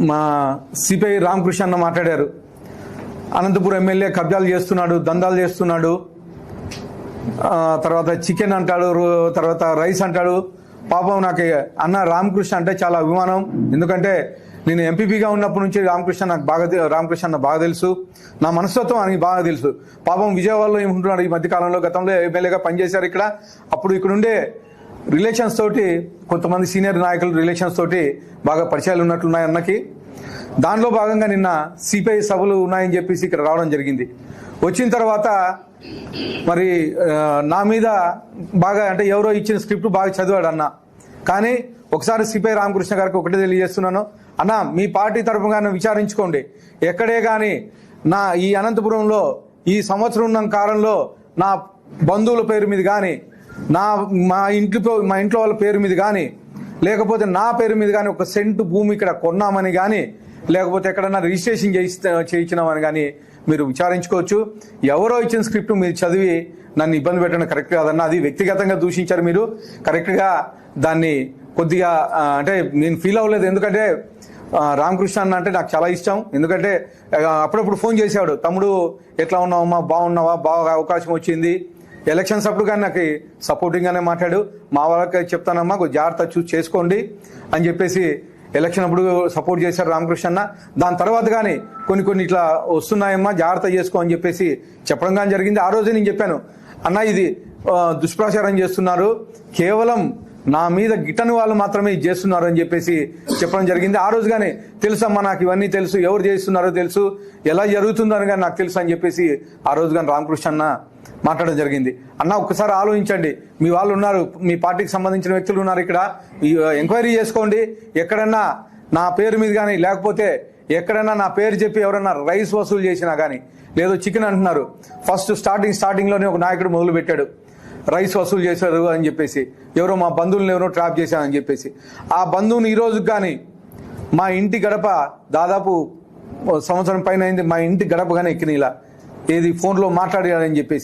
మా సిపిఐ రామకృష్ణ అన్న మాట్లాడారు. అనంతపురం ఎమ్మెల్యే కబ్జాలు చేస్తున్నాడు దందాలు చేస్తున్నాడు. తర్వాత చికెన్ అంటాడు రో- తర్వాత రైస్ అంటాడు. పాపం నాకు అన్న రామకృష్ణ అంటే చాలా అభిమానం. ఎందుకంటే నేను ఎంపీపీగా ఉన్నప్పటి నుంచి రామకృష్ణ నాకు బాగా రామకృష్ణ అన్న బాగా తెలుసు. నా మనస్తత్వం ఆయనకి బాగా తెలుసు. పాపం విజయవాడలో ఏముంటున్నాడు ఈ మధ్యకాలంలో? గతంలో ఎమ్మెల్యేగా పనిచేశారు ఇక్కడ. అప్పుడు ఇక్కడుండే రిలేషన్స్ తోటి కొంతమంది సీనియర్ నాయకులు రిలేషన్స్ తోటి బాగా పరిచయాలు ఉన్నట్లున్నాయి అన్నకి. దానిలో భాగంగా నిన్న సిపిఐ సభలు ఉన్నాయని చెప్పేసి ఇక్కడ రావడం జరిగింది. వచ్చిన తర్వాత మరి నా మీద బాగా అంటే ఎవరో ఇచ్చిన స్క్రిప్ట్ బాగా చదివాడు అన్న. కానీ ఒకసారి సిపిఐ రామకృష్ణ గారికి ఒకటే తెలియజేస్తున్నాను. అన్న మీ పార్టీ తరఫుగా విచారించుకోండి. ఎక్కడే కానీ నా ఈ అనంతపురంలో ఈ సంవత్సరం ఉన్న కాలంలో నా బంధువుల పేరు మీద కానీ నా మా ఇంట్లో మా ఇంట్లో వాళ్ళ పేరు మీద కానీ లేకపోతే నా పేరు మీద కానీ ఒక సెంటు భూమి ఇక్కడ కొన్నామని కానీ లేకపోతే ఎక్కడన్నా రిజిస్ట్రేషన్ చేయిస్తే చేయించినామని కానీ మీరు విచారించుకోవచ్చు. ఎవరో ఇచ్చిన స్క్రిప్ట్ మీరు చదివి నన్ను ఇబ్బంది పెట్టడం కరెక్ట్ కాదన్న అది వ్యక్తిగతంగా దూషించారు మీరు. కరెక్ట్గా దాన్ని కొద్దిగా అంటే నేను ఫీల్ అవ్వలేదు. ఎందుకంటే రామకృష్ణ అన్న అంటే నాకు చాలా ఇష్టం. ఎందుకంటే అప్పుడప్పుడు ఫోన్ చేశాడు తమ్ముడు ఎట్లా ఉన్నావమ్మా? బాగున్నావా? బాగా అవకాశం వచ్చింది. ఎలక్షన్స్ అప్పుడు కానీ నాకు సపోర్టింగ్గానే మాట్లాడు. మా వాళ్ళకి చెప్తానమ్మా కొంచెం జాగ్రత్త చూసి చేసుకోండి అని చెప్పేసి ఎలక్షన్ అప్పుడు సపోర్ట్ చేశారు రామకృష్ణ దాని తర్వాత కానీ కొన్ని కొన్ని ఇట్లా వస్తున్నాయమ్మా జాగ్రత్త చేసుకో అని చెప్పేసి చెప్పడం కానీ జరిగింది. ఆ రోజే నేను చెప్పాను అన్న ఇది దుష్ప్రచారం చేస్తున్నారు. కేవలం నా మీద గిట్టని వాళ్ళు మాత్రమే ఇది చేస్తున్నారు అని చెప్పేసి చెప్పడం జరిగింది. ఆ రోజుగానే తెలుసమ్మా నాకు ఇవన్నీ తెలుసు. ఎవరు చేస్తున్నారో తెలుసు. ఎలా జరుగుతుందో కానీ నాకు తెలుసు అని చెప్పేసి ఆ రోజు కానీ రామకృష్ణ అన్న మాట్లాడడం జరిగింది. అన్న ఒక్కసారి ఆలోచించండి. మీ వాళ్ళు ఉన్నారు. మీ పార్టీకి సంబంధించిన వ్యక్తులు ఉన్నారు ఇక్కడ. ఎంక్వైరీ చేసుకోండి. ఎక్కడన్నా నా పేరు మీద కానీ లేకపోతే ఎక్కడన్నా నా పేరు చెప్పి ఎవరన్నా రైస్ వసూలు చేసినా కానీ లేదో చికెన్ అంటున్నారు. ఫస్ట్ స్టార్టింగ్ స్టార్టింగ్లోనే ఒక నాయకుడు మొదలు పెట్టాడు రైస్ వసూలు చేశారు అని చెప్పేసి ఎవరో మా బంధువులను ఎవరో ట్రాప్ చేశారని చెప్పేసి. ఆ బంధువుని ఈరోజు కానీ మా ఇంటి గడప దాదాపు సంవత్సరం పైన అయింది మా ఇంటి గడప కానీ ఎక్కిన ఇలా. ఏది ఫోన్లో మాట్లాడారని చెప్పేసి.